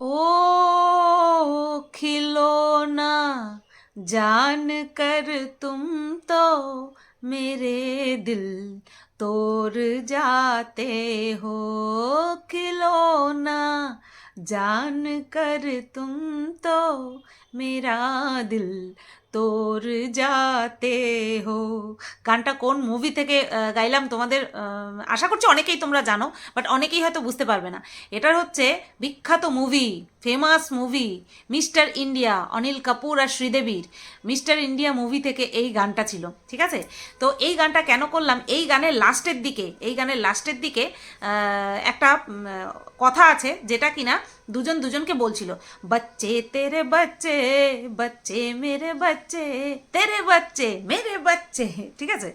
ओ खिलौना, जान कर तुम तो मेरे दिल तोड़ जाते हो। खिलौना, जान कर तुम तो मेरा दिल তোর যাতে হো। গানটা কোন মুভি থেকে গাইলাম তোমাদের আশা করছি অনেকেই তোমরা জানো বাট অনেকেই হয়তো বুঝতে পারবে না। এটার হচ্ছে বিখ্যাত movie famous movie mister India Anil Kapoor আর শ্রীদেবীর। মিস্টার ইন্ডিয়া মুভি থেকে এই গানটা ছিল, ঠিক আছে? তো এই গানটা কেন করলাম? এই গানের লাস্টের দিকে, এই গানের লাস্টের দিকে একটা কথা আছে যেটা কিনা দুজন দুজনকে বলছিল, বাচ্চে তেরে বাচ্চে বাচ্চে মেরে বাচ্চে, তেরে বাচ্চে, মেরে বাচ্চে। ঠিক আছে?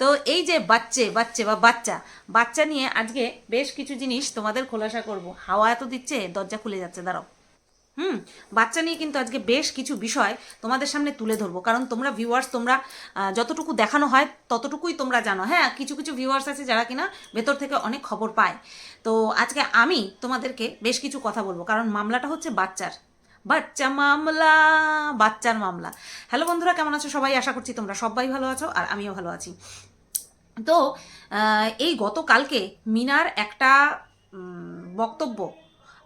তো এই যে বাচ্চে বাচ্চে বা বাচ্চা বাচ্চা নিয়ে আজকে বেশ কিছু জিনিস তোমাদের খোলাসা করব। হাওয়া এত দিচ্ছে, দরজা খুলে যাচ্ছে, দাঁড়াও। হুম, বাচ্চা নিয়ে কিন্তু আজকে বেশ কিছু বিষয় তোমাদের সামনে তুলে ধরবো। কারণ তোমরা ভিউয়ার্স তোমরা যতটুকু দেখানো হয় ততটুকুই তোমরা জানো। হ্যাঁ কিছু কিছু ভিউয়ার্স আছে যারা কিনা ভেতর থেকে অনেক খবর পায়। তো আজকে আমি তোমাদেরকে বেশ কিছু কথা বলব। কারণ মামলাটা হচ্ছে বাচ্চার। বাচ্চা মামলা, বাচ্চার মামলা। হ্যালো বন্ধুরা, কেমন আছো? সবাই আশা করছি তোমরা সবাই ভালো আছো আর আমিও ভালো আছি। তো এই গতকালকে মিনার একটা বক্তব্য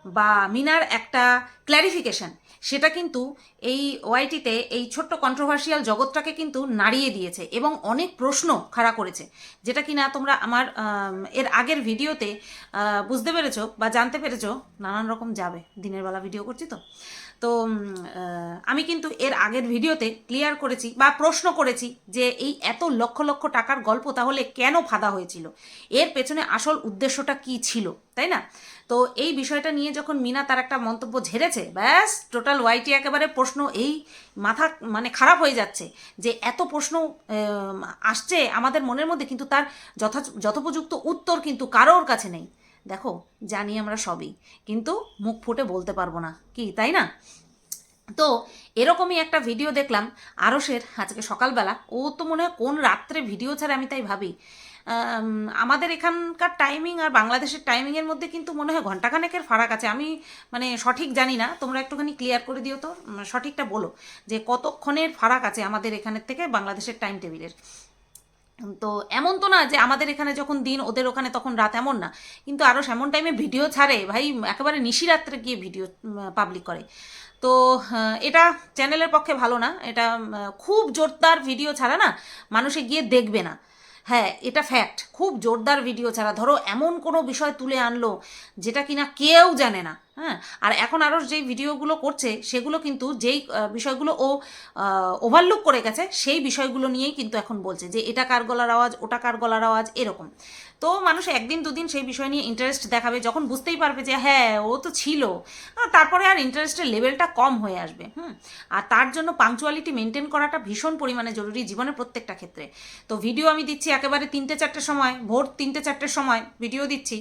বা মিনার একটা ক্ল্যারিফিকেশন সেটা কিন্তু এই ওয়াইটিতে এই ছোট্ট কন্ট্রোভার্সিয়াল জগৎটাকে কিন্তু নাড়িয়ে দিয়েছে এবং অনেক প্রশ্ন খাড়া করেছে, যেটা কিনা তোমরা আমার এর আগের ভিডিওতে বুঝতে পেরেছ বা জানতে পেরেছ, নানান রকম যাবে, দিনের বেলা ভিডিও করছি তো। তো আমি কিন্তু এর আগের ভিডিওতে ক্লিয়ার করেছি বা প্রশ্ন করেছি যে এই এত লক্ষ লক্ষ টাকার গল্প তাহলে কেন ফাঁদা হয়েছিল, এর পেছনে আসল উদ্দেশ্যটা কি ছিল, তাই না? তো এই বিষয়টা নিয়ে যখন মিনা তার একটা মন্তব্য ঝেড়েছে, ব্যাস, টোটাল ওয়াইটি একেবারে প্রশ্ন এই মাথা মানে খারাপ হয়ে যাচ্ছে যে এত প্রশ্ন আসছে আমাদের মনের মধ্যে, কিন্তু তার যথা, যথোপযুক্ত উত্তর কিন্তু কারোর কাছে নেই। দেখো, জানি আমরা সবই, কিন্তু মুখ ফুটে বলতে পারব না, কি, তাই না? তো এরকমই একটা ভিডিও দেখলাম আরসের আজকে সকালবেলা। ও তো মনে হয় কোন রাত্রে ভিডিও ছাড়া আমি তাই ভাবি। আমাদের এখানকার টাইমিং আর বাংলাদেশের টাইমিংয়ের মধ্যে কিন্তু মনে হয় ঘন্টাখানেকের ফারাক আছে। আমি মানে সঠিক জানি না, তোমরা একটুখানি ক্লিয়ার করে দিও তো সঠিকটা বলো যে কতক্ষণের ফারাক আছে আমাদের এখানের থেকে বাংলাদেশের টাইম টেবিলের তো এমন তো না যে আমাদের এখানে যখন দিন, ওদের ওখানে তখন রাত এমন না, কিন্তু আরও এমন টাইমে ভিডিও ছাড়ে, ভাই, একেবারে নিশিরাত্রে গিয়ে ভিডিও পাবলিক করে। তো এটা চ্যানেলের পক্ষে ভালো না, এটা খুব জোরদার ভিডিও ছাড়া না মানুষে গিয়ে দেখবে না। হ্যাঁ এটা ফ্যাক্ট খুব জোরদার ভিডিও ছাড়া। ধরো, এমন কোনো বিষয় তুলে আনলো যেটা কিনা কেউ জানে না হ্যাঁ? আর এখন আরও যেই ভিডিওগুলো করছে, সেগুলো কিন্তু যেই বিষয়গুলো ও ওভারলুক করে গেছে, সেই বিষয়গুলো নিয়েই কিন্তু এখন বলছে যে, এটা কার গলার আওয়াজ, ওটা কার গলার আওয়াজ, এরকম। তো মানুষ একদিন দুদিন সেই বিষয় নিয়ে ইন্টারেস্ট দেখাবে, যখন বুঝতেই পারবে যে হ্যাঁ ও তো ছিল। তারপরে আর ইন্টারেস্টের লেভেলটা কম হয়ে আসবে, হুম? আর তার জন্য পাংচুয়ালিটি মেনটেন করাটা ভীষণ পরিমাণে জরুরি জীবনের প্রত্যেকটা ক্ষেত্রে। তো ভিডিও আমি দিচ্ছি একেবারে তিনটে চারটের সময়, ভোর তিনটে চারটের সময় ভিডিও দিচ্ছি।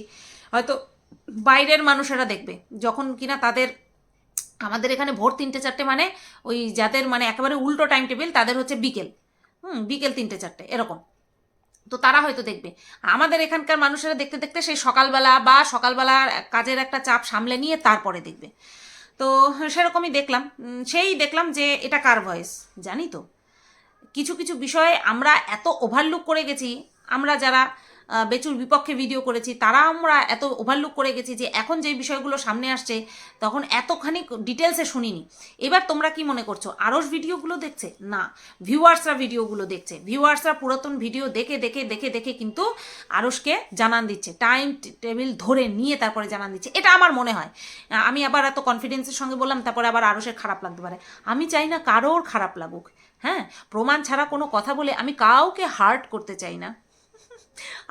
হয়তো বাইরের মানুষেরা দেখবে, যখন কিনা তাদের, আমাদের এখানে ভোর তিনটে চারটে মানে ওই যাদের মানে একেবারে উল্টো টাইম টেবিল তাদের হচ্ছে বিকেল। হুম, বিকেল তিনটে চারটে, এরকম। তো তারা হয়তো দেখবে। আমাদের এখানকার মানুষেরা দেখতে দেখতে সেই সকালবেলা বা সকালবেলা কাজের একটা চাপ সামলে নিয়ে তারপরে দেখবে। তো সেরকমই দেখলাম। সেই দেখলাম যে এটা কার ভয়েস জানি তো। কিছু কিছু বিষয়ে আমরা এত ওভারলুক করে গেছি, আমরা যারা বেচুর বিপক্ষে ভিডিও করেছি, তারা আমরা এত ওভারলুক করে গেছি যে এখন যেই বিষয়গুলো সামনে আসছে, তখন এতখানি ডিটেলসে শুনিনি। এবার তোমরা কি মনে করছ, আরস ভিডিওগুলো দেখছে? না ভিউয়ার্সরা ভিডিওগুলো দেখছে। ভিউয়ার্সরা পুরাতন ভিডিও দেখে দেখে দেখে দেখে কিন্তু আরসকে জানান দিচ্ছে। টাইম টেবিল ধরে নিয়ে তারপরে জানান দিচ্ছে। এটা আমার মনে হয়। আমি আবার এত কনফিডেন্সের সঙ্গে বললাম, তারপরে আবার আরসের খারাপ লাগতে পারে। আমি চাই না কারোর খারাপ লাগুক হ্যাঁ? প্রমাণ ছাড়া কোনো কথা বলে আমি কাউকে হার্ট করতে চাই না।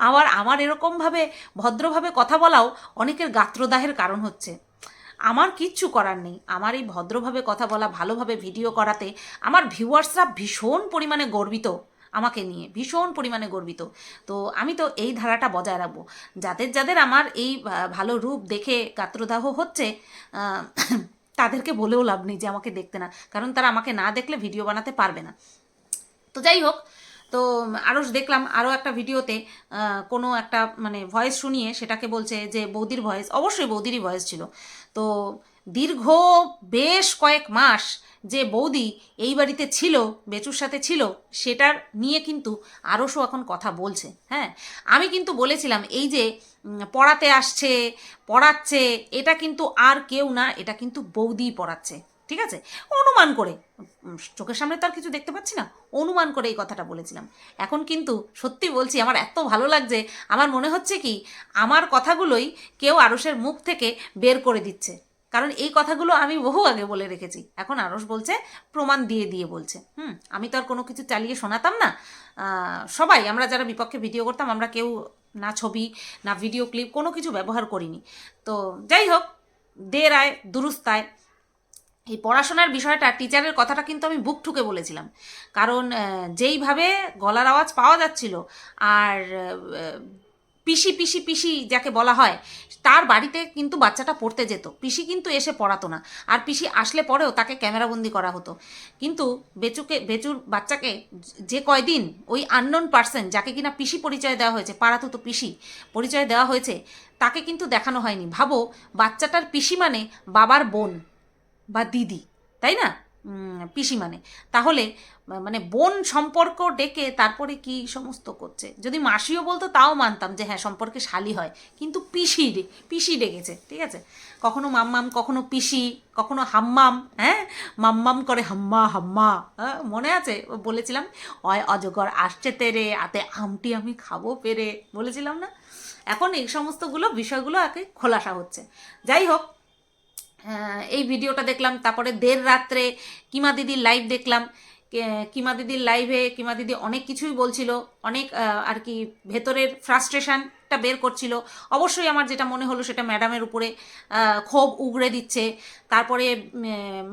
আবার আমার এরকমভাবে, ভদ্রভাবে কথা বলাও অনেকের গাত্রদাহের কারণ হচ্ছে। আমার কিচ্ছু করার নেই। আমার এই ভদ্রভাবে কথা বলা, ভালোভাবে ভিডিও করাতে আমার ভিউয়ার্সরা ভীষণ পরিমাণে গর্বিত আমাকে নিয়ে, ভীষণ পরিমাণে গর্বিত। তো আমি তো এই ধারাটা বজায় রাখব। যাদের যাদের আমার এই ভালো রূপ দেখে গাত্রদাহ হচ্ছে তাদেরকে বলেও লাভ নেই যে আমাকে দেখতে না। কারণ তারা আমাকে না দেখলে ভিডিও বানাতে পারবে না। তো যাই হোক তো আরও দেখলাম আরও একটা ভিডিওতে কোনো একটা মানে ভয়েস শুনিয়ে সেটাকে বলছে যে বৌদির ভয়েস অবশ্যই বৌদিরই ভয়েস ছিল। তো দীর্ঘ বেশ কয়েক মাস যে বৌদি এই বাড়িতে ছিল, বেচুর সাথে ছিল, সেটার নিয়ে কিন্তু আরশও এখন কথা বলছে হ্যাঁ? আমি কিন্তু বলেছিলাম, এই যে পড়াতে আসছে, পড়াচ্ছে, এটা কিন্তু আর কেউ না, এটা কিন্তু বৌদিই পড়াচ্ছে। ঠিক আছে? অনুমান করে। চোখের সামনে তো আর কিছু দেখতে পাচ্ছি না। অনুমান করে এই কথাটা বলেছিলাম। এখন কিন্তু সত্যি বলছি, আমার এত ভালো লাগছে, আমার মনে হচ্ছে কি, আমার কথাগুলোই কেউ আরসের মুখ থেকে বের করে দিচ্ছে। কারণ এই কথাগুলো আমি বহু আগে বলে রেখেছি। এখন আরস বলছে, প্রমাণ দিয়ে দিয়ে বলছে। হুম, আমি তো আর কোনো কিছু চালিয়ে শোনাতাম না। সবাই, আমরা যারা বিপক্ষে ভিডিও করতাম, আমরা কেউ না ছবি, না ভিডিও ক্লিপ, কোনো কিছু ব্যবহার করিনি। তো যাই হোক দে রায় দুরুস্তায় এই পড়াশোনার বিষয়টা টিচারের কথাটা কিন্তু আমি বুক ঠুকে বলেছিলাম। কারণ যেইভাবে গলার আওয়াজ পাওয়া যাচ্ছিল আর পিসি পিসি পিসি যাকে বলা হয়, তার বাড়িতে কিন্তু বাচ্চাটা পড়তে যেত। পিসি কিন্তু এসে পড়াতো না। আর পিসি আসলে পরেও তাকে ক্যামেরাবন্দি করা হতো। কিন্তু বেচুকে, বেচুর বাচ্চাকে যে কয়দিন ওই আননোন পার্সন যাকে কিনা পিসি পরিচয় দেওয়া হয়েছে পাড়াতো তো পিসি পরিচয় দেওয়া হয়েছে, তাকে কিন্তু দেখানো হয়নি। ভাবো, বাচ্চাটার পিসি মানে বাবার বোন। বা দিদি তাই না? পিসি মানে তাহলে মানে বোন সম্পর্ক ডেকে তারপরে কি সমস্ত করছে? যদি মাসিও বলতো তাও মানতাম যে হ্যাঁ সম্পর্কে শালি হয়। কিন্তু পিসি পিসি ডেকেছে ঠিক আছে? কখনো মাম্মাম কখনো পিসি কখনো হাম্মাম হ্যাঁ? মাম্মাম করে হাম্মা হাম্মা হ্যাঁ, মনে আছে? বলেছিলাম অয় অজগর আসছে তেরে আতে আমটি আমি খাব পেরে। বলেছিলাম না? এখন এই সমস্তগুলো বিষয়গুলো একে খোলাসা হচ্ছে। যাই হোক এই ভিডিওটা দেখলাম, তারপরে দেড় রাত্রে কিমা দিদির লাইভ দেখলাম। কিমা দিদির লাইভে কিমা দিদি অনেক কিছুই বলছিল, অনেক আর কি ভেতরের ফ্রাস্ট্রেশনটা বের করছিল। অবশ্যই আমার যেটা মনে হলো সেটা ম্যাডামের উপরে ক্ষোভ উগড়ে দিচ্ছে। তারপরে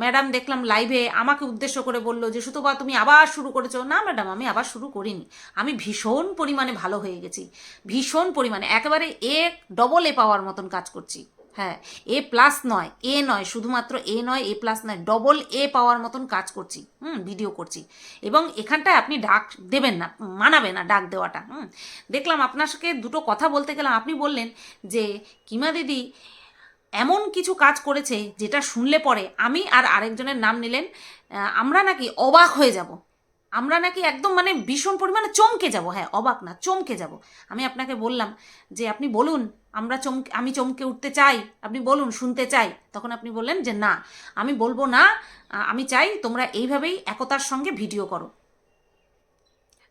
ম্যাডাম দেখলাম লাইভে আমাকে উদ্দেশ্য করে বলল যে সুতোবা তুমি আবার শুরু করেছ? না ম্যাডাম আমি আবার শুরু করিনি। আমি ভীষণ পরিমাণে ভালো হয়ে গেছি। ভীষণ পরিমাণে, একেবারে এ ডবল এ পাওয়ার মতন কাজ করছি। হ্যাঁ এ প্লাস নয় এ নয়, শুধুমাত্র এ নয় এ প্লাস নয় ডবল এ পাওয়ার মতন কাজ করছি, হুম ভিডিও করছি। এবং এখানটায় আপনি ডাক দেবেন না, মানাবে না ডাক দেওয়াটা, হুম। দেখলাম আপনার সাথে দুটো কথা বলতে গেলাম, আপনি বললেন যে, কিমা দিদি, এমন কিছু কাজ করেছে যেটা শুনলে পরে আমি আর আরেকজনের নাম নিলেন আমরা নাকি অবাক হয়ে যাব। আমরা নাকি একদম মানে ভীষণ পরিমাণে চমকে যাব হ্যাঁ অবাক না, চমকে যাব। আমি আপনাকে বললাম যে, আপনি বলুন, আমরা চমকে, আমি চমকে উঠতে চাই, আপনি বলুন, শুনতে চাই। তখন আপনি বললেন যে, না, আমি বলব না আমি চাই তোমরা এইভাবেই একতার সঙ্গে ভিডিও করো।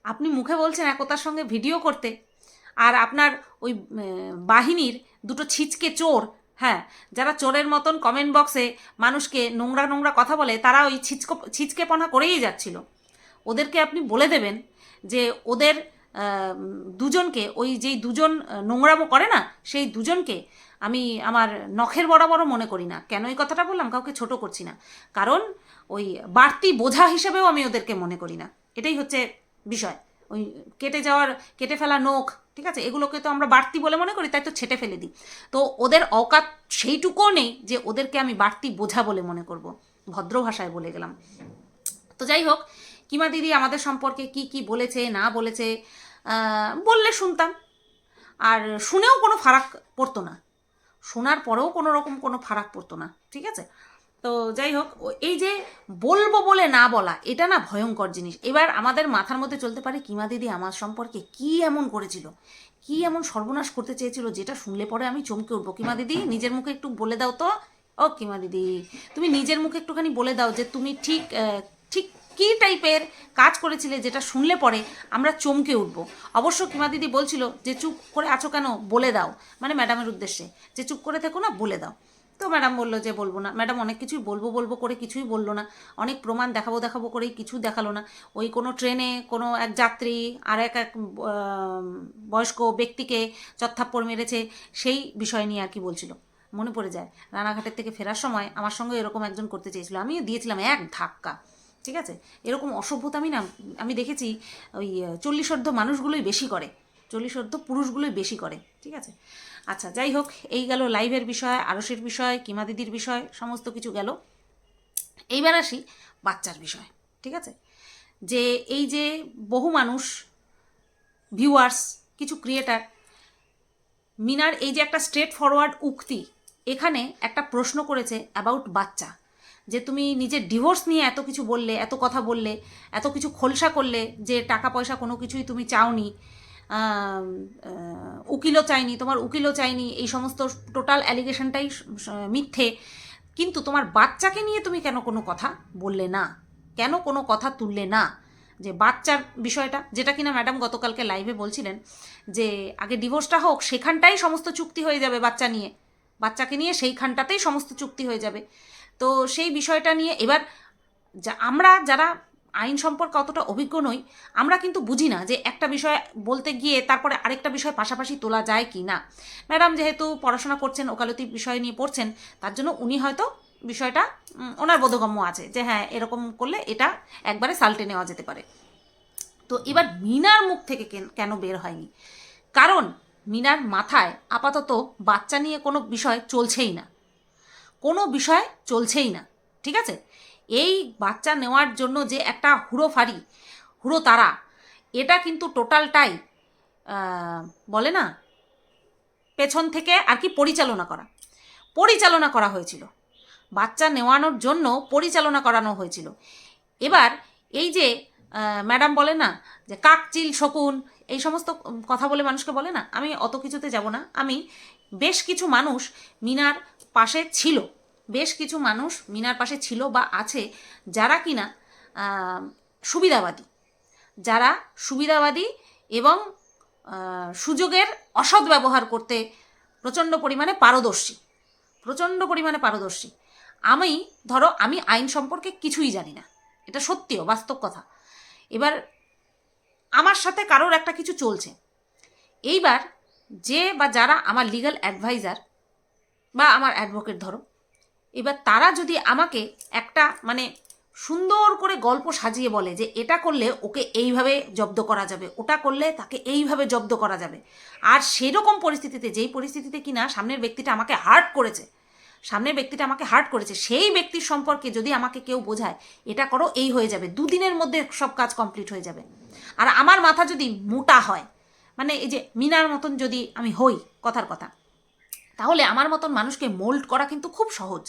আপনি মুখে বলছেন একতার সঙ্গে ভিডিও করতে, আর আপনার ওই বাহিনীর দুটো ছিচকে চোর হ্যাঁ যারা চোরের মতন কমেন্ট বক্সে মানুষকে নোংরা নোংরা কথা বলে, তারা ওই ছিচকো, ছিচকেপনা করেই যাচ্ছিল। ওদেরকে আপনি বলে দেবেন যে ওদের দুজনকে, ওই যেই দুজন নোংরামো করে না, সেই দুজনকে আমি আমার নখের বরাবরও মনে করি না। কেন এই কথাটা বললাম? কাউকে ছোট করছি না। কারণ ওই বাড়তি বোঝা হিসেবেও আমি ওদেরকে মনে করি না। এটাই হচ্ছে বিষয়। ওই কেটে যাওয়ার, কেটে ফেলা নখ, ঠিক আছে? এগুলোকে তো আমরা বাড়তি বলে মনে করি, তাই তো ছেটে ফেলে দিই। তো ওদের অকাত সেইটুকুও নেই যে ওদেরকে আমি বাড়তি বোঝা বলে মনে করব। ভদ্র ভাষায় বলে গেলাম। তো যাই হোক কিমা দিদি আমাদের সম্পর্কে কি কি বলেছে, না বলেছে বললে শুনতাম। আর শুনেও কোনো ফারাক পড়তো না। শোনার পরেও কোনো রকম কোনো ফারাক পড়তো না, ঠিক আছে? তো যাই হোক এই যে বলব বলে না বলা, এটা না ভয়ঙ্কর জিনিস। এবার আমাদের মাথার মধ্যে চলতে পারে কিমা দিদি আমার সম্পর্কে কি এমন করেছিল, কি এমন সর্বনাশ করতে চেয়েছিল, যেটা শুনলে পরে আমি চমকে উঠবো। কিমা দিদি, নিজের মুখে একটু বলে দাও তো। ও কিমা দিদি, তুমি নিজের মুখে একটুখানি বলে দাও যে তুমি ঠিক কী টাইপের কাজ করেছিলে যেটা শুনলে পরে আমরা চমকে উঠবো? অবশ্য কিমা দিদি বলছিল যে চুপ করে আছো কেন বলে দাও। মানে ম্যাডামের উদ্দেশ্যে। যে চুপ করে থেকো না, বলে দাও। তো ম্যাডাম বলল যে বলব না। ম্যাডাম অনেক কিছুই বলব বলব করে কিছুই বলল না। অনেক প্রমাণ দেখাবো দেখাবো করেই কিছু দেখাল না। ওই কোনো ট্রেনে কোনো এক যাত্রী আর এক এক বয়স্ক ব্যক্তিকে চত্থাপ্পড় মেরেছে, সেই বিষয় নিয়ে আর কি বলছিল। মনে পড়ে যায়। রানাঘাটের থেকে ফেরার সময় আমার সঙ্গে এরকম একজন করতে চেয়েছিল। আমিও দিয়েছিলাম এক ধাক্কা। ঠিক আছে? এরকম অসভ্যতা আমি না, আমি দেখেছি ওই চল্লিশর্ধ মানুষগুলোই বেশি করে। চল্লিশর্ধ পুরুষগুলোই বেশি করে, ঠিক আছে? আচ্ছা যাই হোক, এই গেল লাইভের বিষয়, আরসের বিষয় কিমা দিদির বিষয়, সমস্ত কিছু গেল। এইবার আসি বাচ্চার বিষয়, ঠিক আছে? যে এই যে বহু মানুষ ভিউয়ার্স কিছু ক্রিয়েটার মিনার এই যে একটা স্ট্রেট ফরওয়ার্ড উক্তি, এখানে একটা প্রশ্ন করেছে অ্যাবাউট বাচ্চা। যে তুমি নিজের ডিভোর্স নিয়ে এত কিছু বললে, এত কথা বললে, এত কিছু খোলসা করলে যে টাকা পয়সা কোনো কিছুই তুমি চাওনি উকিলও চাইনি, তোমার উকিলও চাইনি, এই সমস্ত টোটাল অ্যালিগেশনটাই মিথ্যে। কিন্তু তোমার বাচ্চাকে নিয়ে তুমি কেন কোনো কথা বললে না? কেন কোনো কথা তুললে না? যে বাচ্চার বিষয়টা, যেটা কিনা ম্যাডাম গতকালকে লাইভে বলছিলেন, যে আগে ডিভোর্সটা হোক, সেখানটাই সমস্ত চুক্তি হয়ে যাবে বাচ্চা নিয়ে। বাচ্চাকে নিয়ে সেইখানটাতেই সমস্ত চুক্তি হয়ে যাবে। তো সেই বিষয়টা নিয়ে এবার যা, আমরা যারা আইন সম্পর্কে অতটা অভিজ্ঞ নই, আমরা কিন্তু বুঝি না যে একটা বিষয় বলতে গিয়ে তারপরে আরেকটা বিষয় পাশাপাশি তোলা যায় কি না। ম্যাডাম যেহেতু পড়াশোনা করছেন, ওকালতি বিষয় নিয়ে পড়ছেন, তার জন্য উনি হয়তো বিষয়টা ওনার বোধগম্য আছে যে হ্যাঁ এরকম করলে এটা একবারে সাল্টে নেওয়া যেতে পারে। তো এবার মিনার মুখ থেকে কেন- বের হয়নি? কারণ মিনার মাথায় আপাতত বাচ্চা নিয়ে কোনো বিষয় চলছেই না। বিষয় চলছেই না, ঠিক আছে? এই বাচ্চা নেওয়ার জন্য যে একটা হুড়ো ফাড়ি হুড়ো তারা এটা কিন্তু টোটালটাই বলে না? পেছন থেকে আর কি পরিচালনা করা। পরিচালনা করা হয়েছিল। বাচ্চা নেওয়ানোর জন্য পরিচালনা করানো হয়েছিল। এবার এই যে ম্যাডাম বলে না, যে কাকচিল শকুন, এই সমস্ত কথা বলে মানুষকে বলে না, আমি অত কিছুতে যাব না। আমি বেশ কিছু মানুষ মিনার পাশে ছিল। বেশ কিছু মানুষ মিনার পাশে ছিল বা আছে যারা কিনা সুবিধাবাদী। যারা সুবিধাবাদী এবং সুযোগের অসৎ ব্যবহার করতে প্রচণ্ড পরিমাণে পারদর্শী। প্রচণ্ড পরিমাণে পারদর্শী। আমি, ধরো, আমি আইন সম্পর্কে কিছুই জানি না। এটা সত্যিও, বাস্তব কথা। এবার, আমার সাথে কারোর একটা কিছু চলছে। এইবার যে বা যারা আমার লিগ্যাল অ্যাডভাইজার বা আমার অ্যাডভোকেট ধরো এবার তারা যদি আমাকে একটা মানে সুন্দর করে গল্প সাজিয়ে বলে যে এটা করলে ওকে এইভাবে জব্দ করা যাবে, ওটা করলে তাকে এইভাবে জব্দ করা যাবে, আর সেরকম পরিস্থিতিতে, যেই পরিস্থিতিতে কিনা সামনের ব্যক্তিটা আমাকে হার্ট করেছে, সামনের ব্যক্তিটা আমাকে হার্ট করেছে, সেই ব্যক্তির সম্পর্কে যদি আমাকে কেউ বোঝায়, এটা করো, এই হয়ে যাবে, দুদিনের মধ্যে সব কাজ কমপ্লিট হয়ে যাবে। আর আমার মাথা যদি মোটা হয় মানে এই যে মিনার মতন যদি আমি হই, কথার কথা তাহলে আমার মতন মানুষকে মোল্ড করা কিন্তু খুব সহজ।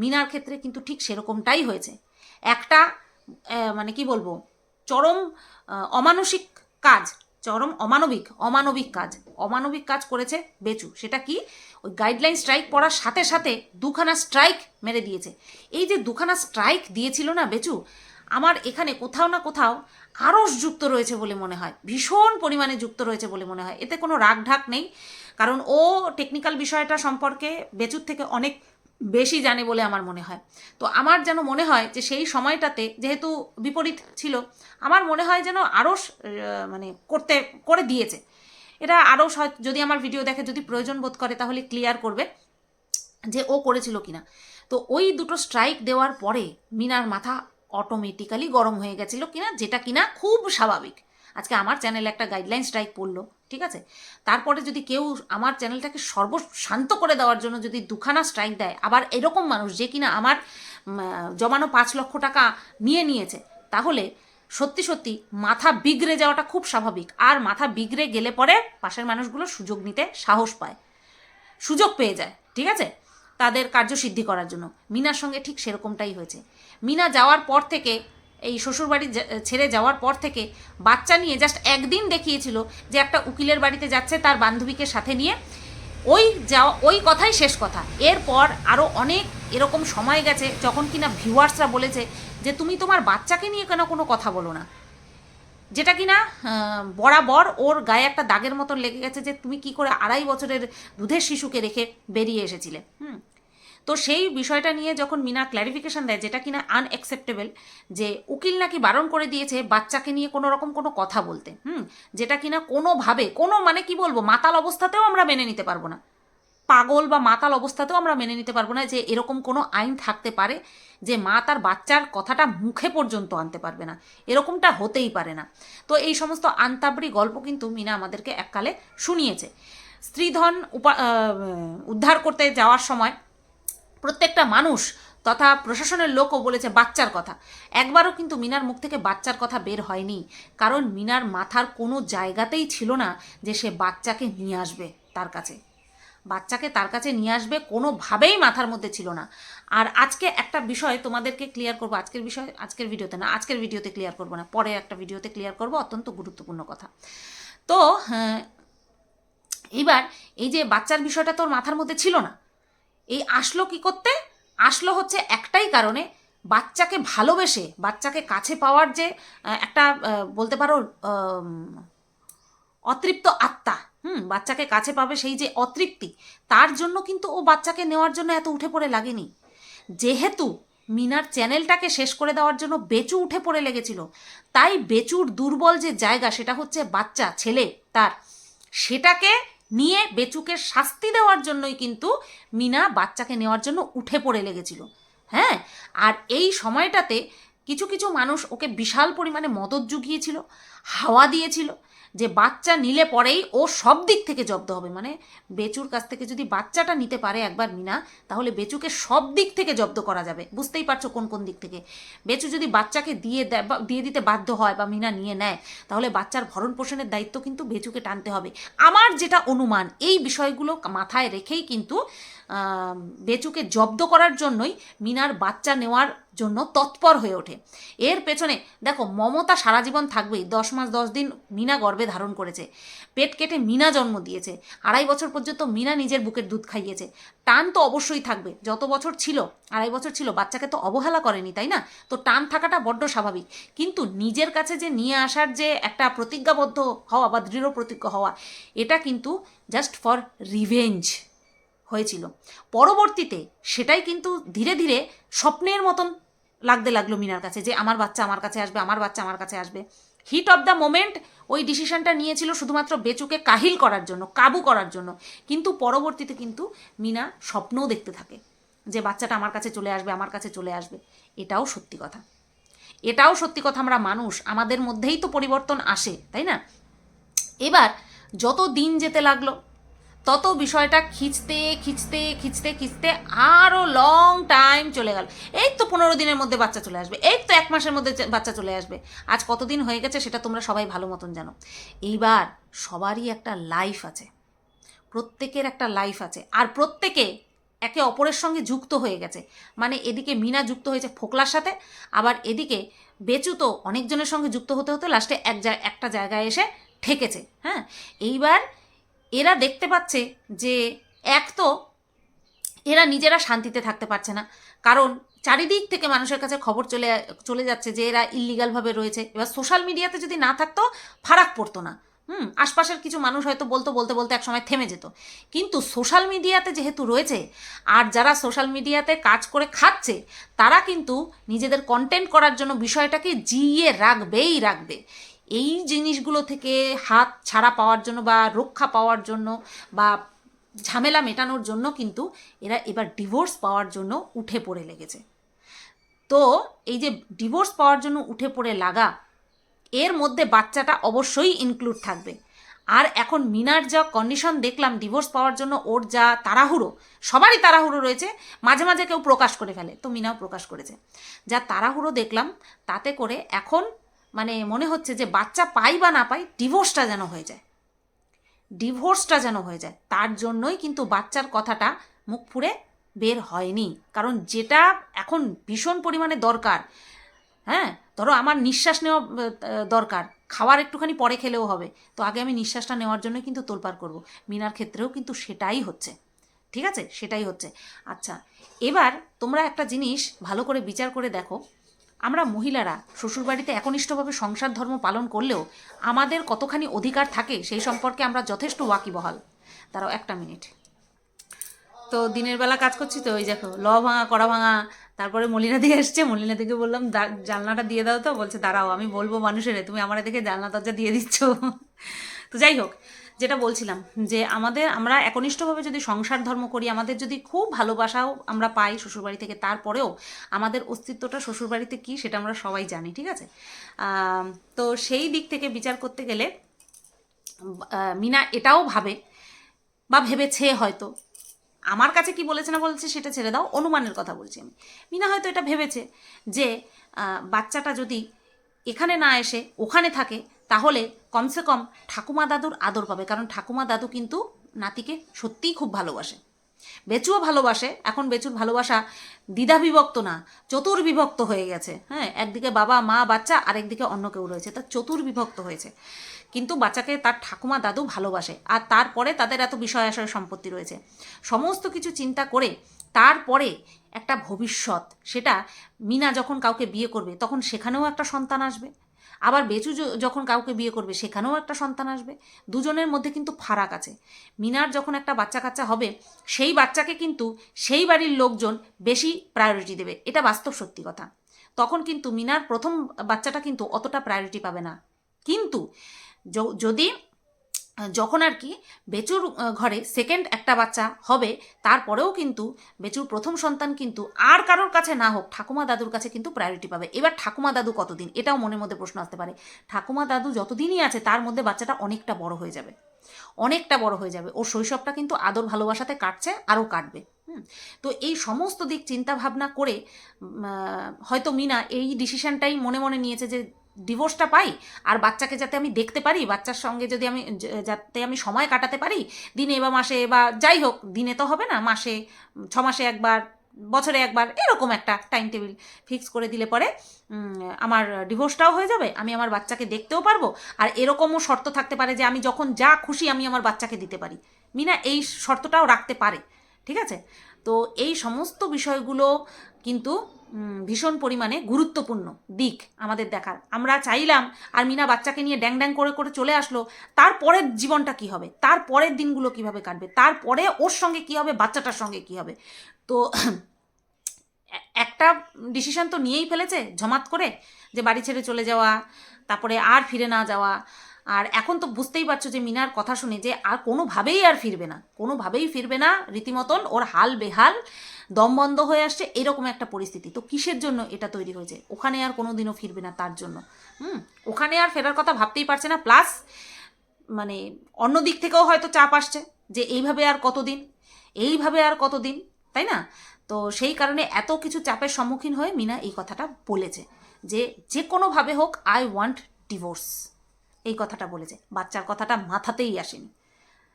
মিনার ক্ষেত্রে কিন্তু ঠিক সেরকমটাই হয়েছে। একটা মানে কি বলব, চরম অমানসিক কাজ, চরম অমানবিক অমানবিক কাজ অমানবিক কাজ করেছে বেচু। সেটা কি? ওই গাইডলাইন স্ট্রাইক পড়ার সাথে সাথে দুখানা স্ট্রাইক মেরে দিয়েছে। এই যে দুখানা স্ট্রাইক দিয়েছিল না বেচু, আমার এখানে কোথাও না কোথাও আরস যুক্ত রয়েছে বলে মনে হয়। ভীষণ পরিমাণে যুক্ত রয়েছে বলে মনে হয়। এতে কোনো রাগ ঢাক নেই। কারণ ও টেকনিক্যাল বিষয়টা সম্পর্কে বেচুর থেকে অনেক বেশি জানে বলে আমার মনে হয়। তো আমার যেন মনে হয় যে সেই সময়টাতে যেহেতু বিপরীত ছিল, আমার মনে হয় যেন আরও মানে করতে, করে দিয়েছে। এটা আরও যদি আমার ভিডিও দেখে যদি প্রয়োজন বোধ করে তাহলে ক্লিয়ার করবে যে ও করেছিল কিনা। তো ওই দুটো স্ট্রাইক দেওয়ার পরে মিনার মাথা অটোমেটিক্যালি গরম হয়ে গেছিল কিনা, যেটা কিনা খুব স্বাভাবিক। আজকে আমার চ্যানেলে একটা গাইডলাইন স্ট্রাইক পড়ল, ঠিক আছে? তারপরে যদি কেউ আমার চ্যানেলটাকে সর্বশান্ত করে দেওয়ার জন্য যদি দুখানা স্ট্রাইক দেয়, আবার এরকম মানুষ যে কিনা আমার জমানো পাঁচ লক্ষ টাকা নিয়ে নিয়েছে, তাহলে সত্যি সত্যি মাথা বিগড়ে যাওয়াটা খুব স্বাভাবিক। আর মাথা বিগড়ে গেলে পরে পাশের মানুষগুলো সুযোগ নিতে সাহস পায়, সুযোগ পেয়ে যায়, ঠিক আছে? তাদের কার্যসিদ্ধি করার জন্য। মিনার সঙ্গে ঠিক সেরকমটাই হয়েছে। মিনা যাওয়ার পর থেকে এই শ্বশুরবাড়ি ছেড়ে যাওয়ার পর থেকে বাচ্চা নিয়ে জাস্ট একদিন দেখিয়েছিল যে একটা উকিলের বাড়িতে যাচ্ছে তার বান্ধবীকে সাথে নিয়ে। ওই যাওয়া ওই কথাই শেষ কথা। এরপর আরও অনেক এরকম সময় গেছে যখন কিনা ভিউয়ার্সরা বলেছে যে তুমি তোমার বাচ্চাকে নিয়ে কেন কোনো কথা বলো না? যেটা কিনা আহ, বরাবর ওর গায়ে একটা দাগের মতন লেগে গেছে যে তুমি কি করে আড়াই বছরের দুধের শিশুকে রেখে বেরিয়ে এসেছিলে? হুম। তো সেই বিষয়টা নিয়ে যখন মিনা ক্ল্যারিফিকেশন দেয় যেটা কিনা আনএক্সেপ্টেবল যে উকিল নাকি বারণ করে দিয়েছে বাচ্চাকে নিয়ে কোনো রকম কোনো কথা বলতে, হুম? যেটা কিনা কোনোভাবে, কোনো মানে কি বলব, মাতাল অবস্থাতেও আমরা মেনে নিতে পারব না। পাগল বা মাতাল অবস্থাতেও আমরা মেনে নিতে পারব না যে এরকম কোনো আইন থাকতে পারে যে মা তার বাচ্চার কথাটা মুখে পর্যন্ত আনতে পারবে না। এরকমটা হতেই পারে না। তো এই সমস্ত আন্তাবড়ি গল্প কিন্তু মিনা আমাদেরকে এককালে শুনিয়েছে। স্ত্রীধন উপা উদ্ধার করতে যাওয়ার সময় প্রত্যেকটা মানুষ তথা প্রশাসনের লোকও বলেছে বাচ্চার কথা। একবারও কিন্তু মিনার মুখ থেকে বাচ্চার কথা বের হয়নি। কারণ মিনার মাথার কোনো জায়গাতেই ছিল না যে সে বাচ্চাকে নিয়ে আসবে তার কাছে। বাচ্চাকে তার কাছে নিয়ে আসবে কোনোভাবেই মাথার মধ্যে ছিল না। আর আজকে একটা বিষয় তোমাদেরকে ক্লিয়ার করব। আজকের বিষয় আজকের ভিডিওতে না আজকের ভিডিওতে ক্লিয়ার করব না। পরে একটা ভিডিওতে ক্লিয়ার করব অত্যন্ত গুরুত্বপূর্ণ কথা। তো হ্যাঁ, এইবার এই যে বাচ্চার বিষয়টা তোর মাথার মধ্যে ছিল না। এই আসলো কি করতে? আসলো হচ্ছে একটাই কারণে বাচ্চাকে ভালোবেসে, বাচ্চাকে কাছে পাওয়ার যে একটা বলতে পারো অতৃপ্ত আত্মা, হুম, বাচ্চাকে কাছে পাবে সেই যে অতৃপ্তি, তার জন্য কিন্তু ও বাচ্চাকে নেওয়ার জন্য এত উঠে পড়ে লাগেনি। যেহেতু মিনার চ্যানেলটাকে শেষ করে দেওয়ার জন্য বেচু উঠে পড়ে লেগেছিল, তাই বেচুর দুর্বল যে জায়গা সেটা হচ্ছে বাচ্চা, ছেলে, তার। সেটাকে নিয়ে বেচুকে শাস্তি দেওয়ার জন্যই কিন্তু মিনা বাচ্চাকে নেওয়ার জন্য উঠে পড়ে লেগেছিল। হ্যাঁ? আর এই সময়টাতে কিছু কিছু মানুষ ওকে বিশাল পরিমাণে মদত জুগিয়েছিল, হাওয়া দিয়েছিল যে বাচ্চা নিলে পরেই ও সব দিক থেকে জব্দ হবে। মানে বেচুর কাছ থেকে যদি বাচ্চাটা নিতে পারে একবার মিনা, তাহলে বেচুকে সব দিক থেকে জব্দ করা যাবে। বুঝতেই পারছ কোন কোন দিক থেকে। বেচু যদি বাচ্চাকে দিয়ে দেয় দিয়ে দিতে বাধ্য হয় বা মিনা নিয়ে নেয়, তাহলে বাচ্চার ভরণ পোষণের দায়িত্ব কিন্তু বেচুকে টানতে হবে। আমার যেটা অনুমান, এই বিষয়গুলো মাথায় রেখেই কিন্তু বেচুকে জব্দ করার জন্যই মিনার বাচ্চা নেওয়ার জন্য তৎপর হয়ে ওঠে। এর পেছনে, দেখো, মমতা সারা জীবন থাকবেই। দশ মাস দশ দিন মিনা গর্ভে ধারণ করেছে। পেট কেটে মিনা জন্ম দিয়েছে। আড়াই বছর পর্যন্ত মিনা নিজের বুকের দুধ খাইয়েছে। টান তো অবশ্যই থাকবে। যত বছর ছিল, আড়াই বছর ছিল, বাচ্চাকে তো অবহেলা করেনি, তাই না? তো টান থাকাটা বড্ড স্বাভাবিক। কিন্তু নিজের কাছে যে নিয়ে আসার যে একটা প্রতিজ্ঞাবদ্ধ হওয়া বা দৃঢ় প্রতিজ্ঞ হওয়া, এটা কিন্তু জাস্ট ফর রিভেঞ্জ হয়েছিল। পরবর্তীতে সেটাই কিন্তু ধীরে ধীরে স্বপ্নের মতন লাগতে লাগল মিনার কাছে যে আমার বাচ্চা আমার কাছে আসবে, আমার বাচ্চা আমার কাছে আসবে। হিট অফ দ্য মোমেন্ট ওই ডিসিশনটা নিয়েছিল শুধুমাত্র বেচুকে কাহিল করার জন্য, কাবু করার জন্য। কিন্তু পরবর্তীতে কিন্তু মিনা স্বপ্নও দেখতে থাকে যে বাচ্চাটা আমার কাছে চলে আসবে, আমার কাছে চলে আসবে। এটাও সত্যি কথা। এটাও সত্যি কথা আমরা মানুষ, আমাদের মধ্যেই তো পরিবর্তন আসে, তাই না? এবার যত দিন যেতে লাগল তত বিষয়টা খিচতে খিচতে খিচতে খিচতে আরও লং টাইম চলে গেল। এই তো পনেরো দিনের মধ্যে বাচ্চা চলে আসবে, এই তো এক মাসের মধ্যে বাচ্চা চলে আসবে। আজ কতদিন হয়ে গেছে সেটা তোমরা সবাই ভালো মতন জানো। এইবার সবারই একটা লাইফ আছে, প্রত্যেকের একটা লাইফ আছে, আর প্রত্যেকে একে অপরের সঙ্গে যুক্ত হয়ে গেছে। মানে এদিকে মিনা যুক্ত হয়েছে ফোকলার সাথে, আবার এদিকে বেচু তো অনেকজনের সঙ্গে যুক্ত হতে হতে লাস্টে এক একটা জায়গায় এসে ঠেকেছে হ্যাঁ? এইবার এরা দেখতে পাচ্ছে যে এক তো এরা নিজেরা শান্তিতে থাকতে পারছে না। কারণ চারিদিক থেকে মানুষের কাছে খবর চলে চলে যাচ্ছে যে এরা ইল্লিগালভাবে রয়েছে। এবার সোশ্যাল মিডিয়াতে যদি না থাকতো ফারাক পড়তো না। হুম, আশপাশের কিছু মানুষ হয়তো বলতো, বলতে বলতে এক সময় থেমে যেত। কিন্তু সোশ্যাল মিডিয়াতে যেহেতু রয়েছে, আর যারা সোশ্যাল মিডিয়াতে কাজ করে খাচ্ছে, তারা কিন্তু নিজেদের কন্টেন্ট করার জন্য বিষয়টাকে জিইয়ে রাখবেই রাখবে। এই জিনিসগুলো থেকে হাত ছাড়া পাওয়ার জন্য বা রক্ষা পাওয়ার জন্য বা ঝামেলা মেটানোর জন্য কিন্তু এরা এবার ডিভোর্স পাওয়ার জন্য উঠে পড়ে লেগেছে। তো এই যে ডিভোর্স পাওয়ার জন্য উঠে পড়ে লাগা, এর মধ্যে বাচ্চাটা অবশ্যই ইনক্লুড থাকবে। আর এখন মিনার যা কন্ডিশন দেখলাম ডিভোর্স পাওয়ার জন্য, ওর যা তাড়াহুড়ো, সবারই তাড়াহুড়ো রয়েছে, মাঝে মাঝে কেউ প্রকাশ করে ফেলে, তো মিনাও প্রকাশ করেছে। যা তাড়াহুড়ো দেখলাম, তাতে করে এখন মানে মনে হচ্ছে যে বাচ্চা পাই বা না পাই ডিভোর্সটা যেন হয়ে যায়। ডিভোর্সটা যেন হয়ে যায়। তার জন্যই কিন্তু বাচ্চার কথাটা মুখ ফুড়ে বের হয়নি। কারণ যেটা এখন ভীষণ পরিমাণে দরকার হ্যাঁ? ধরো আমার নিঃশ্বাস নেওয়া দরকার। খাবার একটুখানি পরে খেলেও হবে। তো আগে আমি নিঃশ্বাসটা নেওয়ার জন্য কিন্তু তোলপাড় করব। মিনার ক্ষেত্রেও কিন্তু সেটাই হচ্ছে। ঠিক আছে? সেটাই হচ্ছে। আচ্ছা এবার তোমরা একটা জিনিস ভালো করে বিচার করে দেখো। আমরা মহিলারা শ্বশুরবাড়িতে একনিষ্ঠভাবে সংসার ধর্ম পালন করলেও আমাদের কতখানি অধিকার থাকে সেই সম্পর্কে আমরা যথেষ্ট ওয়াকিবহাল। তারাও একটা মিনিট। তো দিনের বেলা কাজ করছি তো ওই দেখো, ল ভাঙা, কড়া ভাঙা, তারপরে মলিনা দিয়ে এসছে, মলিনা দিকে বললাম জানলাটা দিয়ে দাও তো, বলছে, দাঁড়াও, আমি বলব মানুষের, তুমি আমার দেখে জানলা দরজা দিয়ে দিচ্ছ। তো যাই হোক যেটা বলছিলাম, যে আমাদের, আমরা একনিষ্ঠভাবে যদি সংসার ধর্ম করি, আমাদের যদি খুব ভালোবাসাও আমরা পাই শ্বশুরবাড়ি থেকে, তারপরেও আমাদের অস্তিত্বটা শ্বশুরবাড়িতে কী সেটা আমরা সবাই জানি, ঠিক আছে? তো সেই দিক থেকে বিচার করতে গেলে মিনা এটাও ভাবে বা ভেবেছে হয়তো। আমার কাছে কি বলেছে না বলেছে সেটা ছেড়ে দাও, অনুমানের কথা বলছি আমি। মিনা হয়তো এটা ভেবেছে যে বাচ্চাটা যদি এখানে না এসে ওখানে থাকে তাহলে কমসে কম ঠাকুমা দাদুর আদর পাবে, কারণ ঠাকুমা দাদু কিন্তু নাতিকে সত্যিই খুব ভালোবাসে। বেচুও ভালোবাসে, এখন বেচুর ভালোবাসা দ্বিধা বিভক্ত না, চতুর বিভক্ত হয়ে গেছে হ্যাঁ? একদিকে বাবা, মা, বাচ্চা, আরেকদিকে অন্য কেউ রয়েছে তার চতুর বিভক্ত হয়েছে। কিন্তু বাচ্চাকে তার ঠাকুমা দাদু ভালোবাসে, আর তারপরে তাদের এত বিষয় আশয় সম্পত্তি রয়েছে। সমস্ত কিছু চিন্তা করে তারপরে একটা ভবিষ্যৎ, সেটা মিনা যখন কাউকে বিয়ে করবে, তখন সেখানেও একটা সন্তান আসবে। আবার বেচু যখন কাউকে বিয়ে করবে, সেখানেও একটা সন্তান আসবে। দুজনের মধ্যে কিন্তু ফারাক আছে। মিনার যখন একটা বাচ্চা কাচ্চা হবে, সেই বাচ্চাকে কিন্তু সেই বাড়ির লোকজন বেশি প্রায়োরিটি দেবে। এটা বাস্তব সত্যি কথা। তখন কিন্তু মিনার প্রথম বাচ্চাটা কিন্তু অতটা প্রায়োরিটি পাবে না। কিন্তু যদি যখন আর কি বেচুর ঘরে সেকেন্ড একটা বাচ্চা হবে, তারপরেও কিন্তু বেচুর প্রথম সন্তান কিন্তু আর কারোর কাছে না হোক, ঠাকুমা দাদুর কাছে কিন্তু প্রায়োরিটি পাবে। এবার ঠাকুমা দাদু কতদিন? এটাও মনের মধ্যে প্রশ্ন আসতে পারে। ঠাকুমা দাদু যতদিনই আছে, তার মধ্যে বাচ্চাটা অনেকটা বড় হয়ে যাবে। অনেকটা বড় হয়ে যাবে। ওর শৈশবটা কিন্তু আদর ভালোবাসাতে কাটছে, আরও কাটবে। তো এই সমস্ত দিক চিন্তা ভাবনা করে হয়তো মিনা এই ডিসিশনটাই মনে মনে নিয়েছে যে ডিভোর্সটা পাই আর বাচ্চাকে যাতে আমি দেখতে পারি, বাচ্চার সঙ্গে যদি আমি যাতে আমি সময় কাটাতে পারি, দিনে বা মাসে বা যাই হোক, দিনে তো হবে না, মাসে, ছ মাসে একবার, বছরে একবার, এরকম একটা টাইম টেবিল ফিক্স করে দিলে পরে আমার ডিভোর্সটাও হয়ে যাবে, আমি আমার বাচ্চাকে দেখতেও পারব, আর এরকমও শর্ত থাকতে পারে যে আমি যখন যা খুশি আমি আমার বাচ্চাকে দিতে পারি। মিনা, এই শর্তটাও রাখতে পারে, ঠিক আছে? তো এই সমস্ত বিষয়গুলো কিন্তু ভীষণ পরিমাণে গুরুত্বপূর্ণ দিক আমাদের দেখার। আমরা চাইলাম আর মিনা বাচ্চাকে নিয়ে ড্যাং ড্যাং করে করে চলে আসলো তারপরের জীবনটা কি হবে? তারপরের দিনগুলো কীভাবে কাটবে? তারপরে ওর সঙ্গে কি হবে? বাচ্চাটার সঙ্গে কি হবে? তো একটা ডিসিশন তো নিয়েই ফেলেছে ঝমাত করে, যে বাড়ি ছেড়ে চলে যাওয়া, তারপরে আর ফিরে না যাওয়া। আর এখন তো বুঝতেই পারছ যে মিনার কথা শুনে যে আর কোনোভাবেই আর ফিরবে না। কোনোভাবেই ফিরবে না, রীতিমতন ওর হাল বেহাল। দম বন্ধ হয়ে আসছে, এরকম একটা পরিস্থিতি। তো কিসের জন্য এটা তৈরি হয়েছে? ওখানে আর কোনো দিনও ফিরবে না তার জন্য। হুম, ওখানে আর ফেরার কথা ভাবতেই পারছে না। প্লাস মানে অন্য দিক থেকেও হয়তো চাপ আসছে যে এইভাবে আর কতদিন? এইভাবে আর কতদিন? তাই না? তো সেই কারণে এত কিছু চাপের সম্মুখীন হয়ে মিনা এই কথাটা বলেছে যে যে কোনোভাবে হোক আই ওয়ান্ট ডিভোর্স এই কথাটা বলেছে। বাচ্চার কথাটা মাথাতেই আসেনি।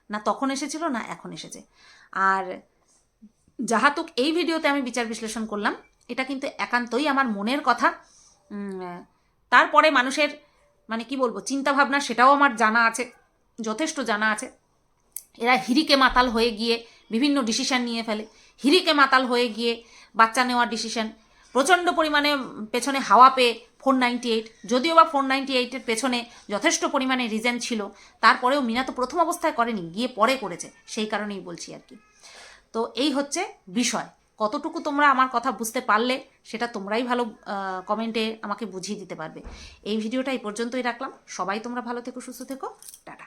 না তখন এসেছিল, না এখন এসেছে। আর যাহাতুক এই ভিডিওতে আমি বিচার বিশ্লেষণ করলাম, এটা কিন্তু একান্তই আমার মনের কথা। তারপরে মানুষের মানে কি বলব চিন্তা ভাবনা সেটাও আমার জানা আছে, যথেষ্ট জানা আছে। এরা হিরিকে মাতাল হয়ে গিয়ে বিভিন্ন ডিসিশন নিয়ে ফেলে। হিরিকে মাতাল হয়ে গিয়ে বাচ্চা নেওয়ার ডিসিশন প্রচণ্ড পরিমাণে পেছনে হাওয়া পেয়ে ফোর নাইনটি এইট, যদিও বা ফোর নাইনটি এইটের পেছনে যথেষ্ট পরিমাণে রিজন ছিল, তারপরেও মিনা তো প্রথম অবস্থায় করেনি, গিয়ে পরে করেছে, সেই কারণেই বলছি আর কি। তো এই হচ্ছে বিষয়। কতটুকু তোমরা আমার কথা বুঝতে পারলে, সেটা তোমরাই ভালো কমেন্টে আমাকে বুঝিয়ে দিতে পারবে। এই ভিডিওটা এই পর্যন্তই রাখলাম। সবাই তোমরা ভালো থেকো, সুস্থ থেকো। টাটা।